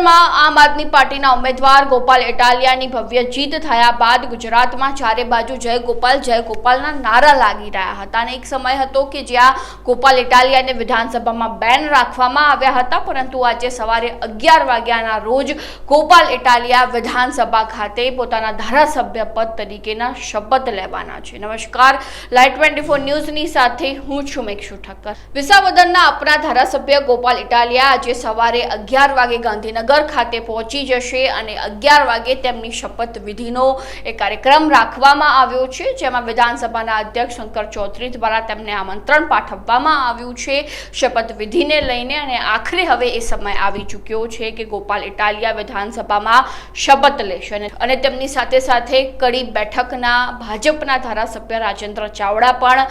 વિસાવદરમાં આમ આદમી પાર્ટીના ઉમેદવાર ગોપાલ એટાલિયાની ભવ્ય જીત થયા બાદ ગુજરાતમાં ચારે બાજુ જય ગોપાલ, જય ગોપાલના નારા લાગી રહ્યા હતા. અને એક સમય હતો કે જ્યાં ગોપાલ એટાલિયાને વિધાનસભામાં બેન રાખવામાં આવ્યા હતા, પરંતુ આજે સવારે અગિયાર વાગ્યાના રોજ ગોપાલ એટાલિયા વિધાનસભા ખાતે પોતાના ધારાસભ્ય પદ તરીકેના શપથ લેવાના છે. નમસ્કાર. લાઈટ ટ્વેન્ટી ફોર ન્યૂઝની સાથે હું છું મેક્ષુ ઠક્કર. વિસાવદરના આપણા ધારાસભ્ય ગોપાલ ઇટાલિયા આજે સવારે અગિયાર વાગે ગાંધીનગર ખાતે પહોંચી જશે અને અગિયાર વાગે તેમની શપથ વિધિનો એક કાર્યક્રમ રાખવામાં આવ્યો છે, જેમાં વિધાનસભાના અધ્યક્ષ શંકર ચૌધરી દ્વારા તેમને આમંત્રણ પાઠવવામાં આવ્યું છે. શપથ વિધિને લઈને અને આખરે હવે એ સમય આવી ચૂક્યો છે કે ગોપાલ ઇટાલિયા વિધાનસભામાં શપથ લેશે અને- તેમની સાથે સાથે કડી બેઠકના ભાજપના ધારાસભ્ય રાજેન્દ્ર ચાવડા પણ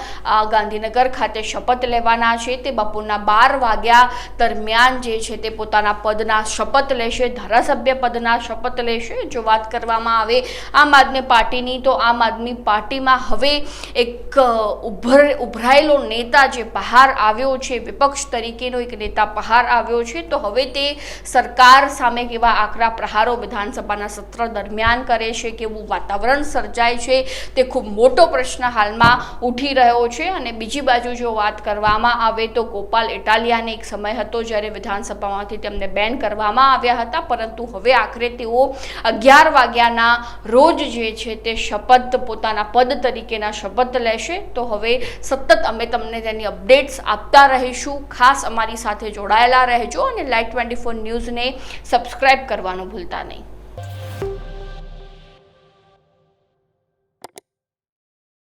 ગાંધીનગર ખાતે શપથ લેવાના છે. તે બપોરના બાર વાગ્યા દરમિયાન જે છે તે પોતાના પદના શપથ લેશે, ધારાસભ્ય પદના શપથ લેશે. જો વાત કરવામાં આવે આમ આદમી પાર્ટીની, તો આમ આદમી પાર્ટીમાં હવે એક ઉભર, ઉભરાયેલો નેતા જે બહાર આવ્યો છે, વિપક્ષ તરીકેનો એક નેતા બહાર આવ્યો છે, તો હવે તે સરકાર સામે કેવા આકરા પ્રહારો વિધાનસભાના સત્ર દરમિયાન કરે છે, કેવું વાતાવરણ સર્જાય છે, તે ખૂબ મોટો પ્રશ્ન હાલમાં ઉઠી રહ્યો છે. અને બીજી બાજુ જો વાત કરવામાં આવે તો ગોપાલ ઇટાલિયાને એક સમય હતો જ્યારે વિધાનસભામાંથી તેમને બેન કરવામાં આવ્યા હતા, પરંતુ હવે આખરે તેઓ અગિયાર વાગ્યાના રોજ જે છે તે શપથ પોતાના પદ તરીકેના શપથ લેશે. તો હવે સતત અમે તમને તેની અપડેટ્સ આપતા રહીશું. ખાસ અમારી સાથે જોડાયેલા રહેજો અને લાઈટ ટ્વેન્ટી ફોર ન્યૂઝને સબસ્ક્રાઇબ કરવાનું ભૂલતા નહીં.